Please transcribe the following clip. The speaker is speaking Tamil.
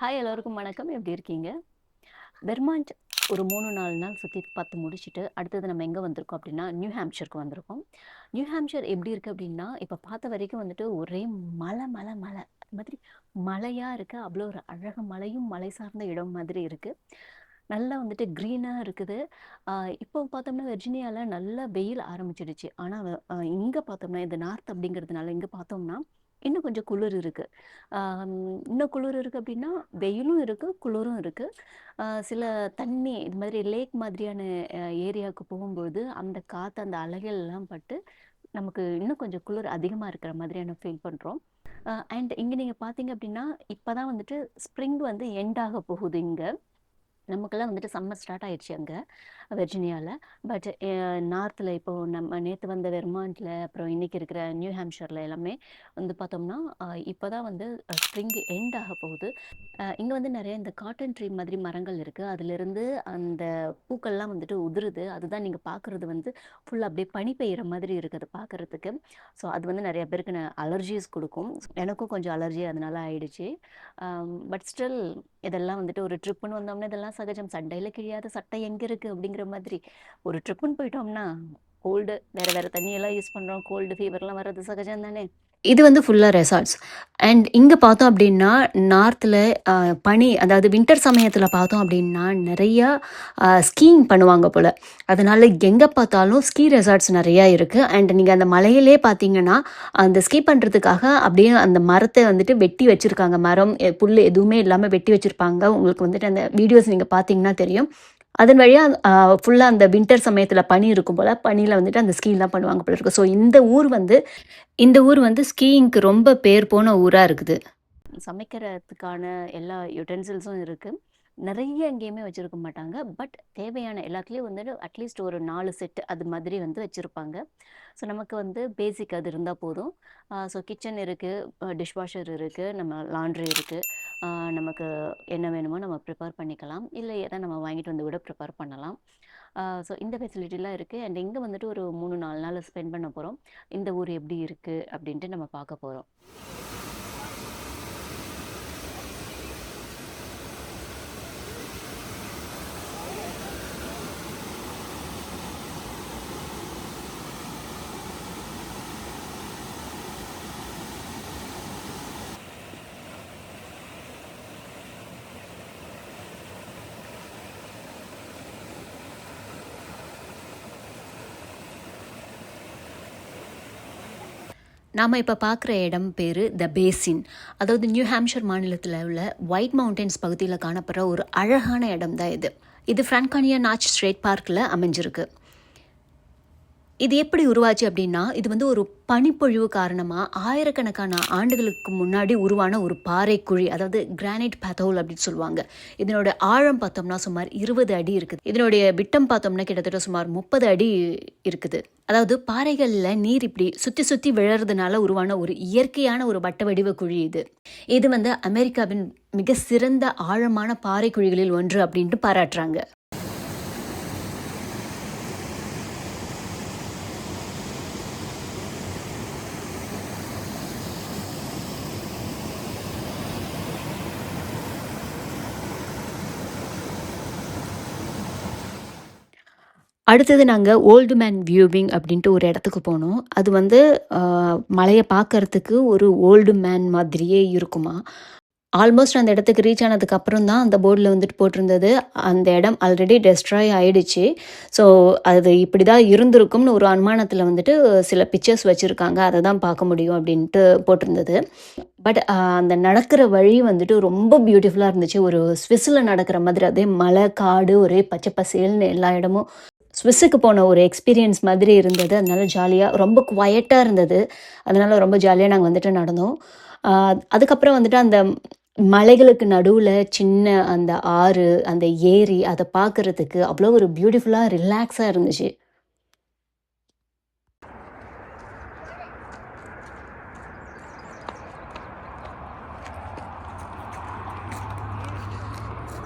ஹாய் எல்லோருக்கும் வணக்கம். எப்படி இருக்கீங்க? வெர்மாண்ட் ஒரு மூணு நாலு நாள் சுற்றி பார்த்து முடிச்சுட்டு அடுத்தது நம்ம எங்கே வந்திருக்கோம் அப்படின்னா நியூ ஹாம்ஷருக்கு வந்திருக்கோம். நியூ ஹாம்ஷர் எப்படி இருக்குது அப்படின்னா இப்போ பார்த்த வரைக்கும் வந்துட்டு ஒரே மலை மலை மலை. அது மாதிரி மலையாக இருக்குது அவ்வளோ ஒரு அழக மலையும் மலை சார்ந்த இடம் மாதிரி இருக்குது நல்லா வந்துட்டு க்ரீனாக இருக்குது. இப்போ பார்த்தோம்னா வெர்ஜினியாவில் நல்லா வெயில் ஆரம்பிச்சிடுச்சு. ஆனால் இங்கே பார்த்தோம்னா இந்த நார்த் அப்படிங்கிறதுனால இங்கே பார்த்தோம்னா இன்னும் கொஞ்சம் குளிர் இருக்கு. இன்னும் குளிர் இருக்கு அப்படின்னா வெயிலும் இருக்கு குளிரும் இருக்கு. சில தண்ணி இது மாதிரி லேக் மாதிரியான ஏரியாவுக்கு போகும்போது அந்த காற்று அந்த அலைகள் எல்லாம் பட்டு நமக்கு இன்னும் கொஞ்சம் குளிர் அதிகமாக இருக்கிற மாதிரியான ஃபீல் பண்ணுறோம் அண்ட் இங்கே நீங்கள் பார்த்தீங்க அப்படின்னா இப்போ தான் வந்துட்டு ஸ்ப்ரிங் வந்து எண்ட் ஆக போகுது இங்கே. நமக்கெல்லாம் வந்துட்டு சம்மர் ஸ்டார்ட் ஆயிடுச்சு அங்கே. வெர்ஜினியாவில் பட் நார்த்தில் இப்போது நம்ம நேற்று வந்த வெர்மாண்டில் அப்புறம் இன்றைக்கி இருக்கிற நியூ ஹாம்ஷரில் எல்லாமே வந்து பார்த்தோம்னா இப்போ தான் வந்து ஸ்ப்ரிங் எண்ட் ஆக போகுது. இங்கே வந்து நிறைய இந்த காட்டன் ட்ரீ மாதிரி மரங்கள் இருக்குது அதிலிருந்து அந்த பூக்கள்லாம் வந்துட்டு உதிருது. அதுதான் நீங்கள் பார்க்குறது வந்து ஃபுல்லாக அப்படியே பனி பெய்கிற மாதிரி இருக்குது அது பார்க்குறதுக்கு ஸோ அது வந்து நிறைய பேருக்கு அலர்ஜிஸ் கொடுக்கும். எனக்கும் கொஞ்சம் அலர்ஜி அதனால ஆயிடுச்சு. பட் ஸ்டில் இதெல்லாம் வந்துட்டு ஒரு ட்ரிப்புன்னு வந்தோம்னா இதெல்லாம் சகஜம். சண்டையில் கிழியாத சட்டை எங்கே இருக்குது அப்படிங்கிற மாதிரி. ஒரு ட்ரிப்புன்னு போயிட்டோம்னா கோல்டு வேறு வேறு தண்ணியெல்லாம் யூஸ் பண்ணுறோம் கோல்டு ஃபீவர்லாம் வர்றது சகஜம் தானே? இது வந்து ஃபுல்லாக ரெசார்ட்ஸ் அண்ட் இங்கே பார்த்தோம் அப்படின்னா நார்த்தில் பனி அதாவது வின்டர் சமயத்தில் பார்த்தோம் அப்படின்னா நிறையா ஸ்கீயிங் பண்ணுவாங்க போல். அதனால் எங்கே பார்த்தாலும் ஸ்கீ ரெசார்ட்ஸ் நிறையா இருக்குது அண்ட் நீங்கள் அந்த மலையிலே பார்த்தீங்கன்னா அந்த ஸ்கீ பண்ணுறதுக்காக அப்படியே அந்த மரத்தை வந்துட்டு வெட்டி வச்சுருக்காங்க. மரம் புல் எதுவுமே இல்லாமல் வெட்டி வச்சுருப்பாங்க. உங்களுக்கு வந்துட்டு அந்த வீடியோஸ் நீங்கள் பார்த்தீங்கன்னா தெரியும். அதன் வழியாக ஃபுல்லாக அந்த வின்டர் சமயத்தில் பனி இருக்கும் போல் பனியில் வந்துட்டு அந்த ஸ்கீலாம் பண்ணுவாங்க போல இருக்குது ஸோ இந்த ஊர் வந்து இந்த ஊர் வந்து ஸ்கீயிங்க்கு ரொம்ப பேர் போன ஊராக இருக்குது. சமைக்கிறதுக்கான எல்லா யுட்டென்சில்ஸும் இருக்குது நிறைய எங்கேயுமே வச்சுருக்க மாட்டாங்க. பட் தேவையான எல்லாத்துலேயும் வந்துட்டு அட்லீஸ்ட் ஒரு நாலு செட் அது மாதிரி வந்து வச்சுருப்பாங்க. ஸோ நமக்கு வந்து பேசிக் அது இருந்தால் போதும். ஸோ கிச்சன் இருக்குது டிஷ்வாஷர் இருக்குது நம்ம லாண்ட்ரி இருக்குது நமக்கு என்ன வேணுமோ நம்ம ப்ரிப்பேர் பண்ணிக்கலாம். இல்லை எதை நம்ம வாங்கிட்டு வந்து கூட ப்ரிப்பேர் பண்ணலாம். ஸோ இந்த ஃபெசிலிட்டிலாம் இருக்குது அண்ட் இங்கே வந்துட்டு ஒரு மூணு நாலு நாள் ஸ்பெண்ட் பண்ண போகிறோம் இந்த ஊர் எப்படி இருக்குது அப்படின்ட்டு நம்ம பார்க்க போகிறோம் நாம் இப்போ பார்க்குற இடம் பேர் த பேசின் அதாவது நியூ ஹாம்ஷர் மாநிலத்தில் உள்ள ஒயிட் மவுண்டன்ஸ் பகுதியில் காணப்படுற ஒரு அழகான இடம் தான் இது. இது ஃப்ரான்கானியா நாச் ஸ்ட்ரேட் பார்க்கில் அமைஞ்சிருக்கு. இது எப்படி உருவாச்சு அப்படின்னா இது வந்து ஒரு பனிப்பொழிவு காரணமாக ஆயிரக்கணக்கான ஆண்டுகளுக்கு முன்னாடி உருவான ஒரு பாறை குழி அதாவது கிரானைட் பத்தோல் அப்படின்னு சொல்லுவாங்க. இதனோட ஆழம் பார்த்தோம்னா சுமார் இருபது அடி இருக்குது. இதனுடைய விட்டம் பார்த்தோம்னா கிட்டத்தட்ட சுமார் முப்பது அடி இருக்குது. அதாவது பாறைகளில் நீர் இப்படி சுற்றி சுற்றி விழறதுனால உருவான ஒரு இயற்கையான ஒரு வட்ட வடிவ குழி இது. இது வந்து அமெரிக்காவின் மிக சிறந்த ஆழமான பாறை குழிகளில் ஒன்று அப்படின்ட்டு பாராட்டுறாங்க. அடுத்தது நாங்கள் ஓல்டு மேன் வியூவிங் அப்படின்ட்டு ஒரு இடத்துக்கு போனோம். அது வந்து மலையை பார்க்கறதுக்கு ஒரு ஓல்டு மேன் மாதிரியே இருக்குமா? ஆல்மோஸ்ட் அந்த இடத்துக்கு ரீச் ஆனதுக்கு அப்புறம் தான் அந்த போர்டில் வந்துட்டு போட்டிருந்தது. அந்த இடம் ஆல்ரெடி டெஸ்ட்ராய் ஆயிடுச்சு. ஸோ அது இப்படி தான் இருந்திருக்கும்னு ஒரு அனுமானத்தில் வந்துட்டு சில பிக்சர்ஸ் வச்சுருக்காங்க. அதை தான் பார்க்க முடியும் அப்படின்ட்டு போட்டிருந்தது. பட் அந்த நடக்கிற வழி வந்துட்டு ரொம்ப பியூட்டிஃபுல்லாக இருந்துச்சு. ஒரு ஸ்விஸ்ஸில் நடக்கிற மாதிரி. அதே மலை காடு ஒரே பச்சை பசேல்னு எல்லா இடமும் ஸ்விஸ்ஸுக்கு போன ஒரு எக்ஸ்பீரியன்ஸ் மாதிரி இருந்தது. அதனால ஜாலியாக ரொம்ப குவையட்டாக இருந்தது. அதனால் ரொம்ப ஜாலியாக நாங்கள் வந்துட்டு நடந்தோம். அதுக்கப்புறம் வந்துட்டு அந்த மலைகளுக்கு நடுவில் சின்ன அந்த ஆறு அந்த ஏரி அதை பார்க்கறதுக்கு அவ்வளோ ஒரு பியூட்டிஃபுல்லாக ரிலாக்ஸாக இருந்துச்சு.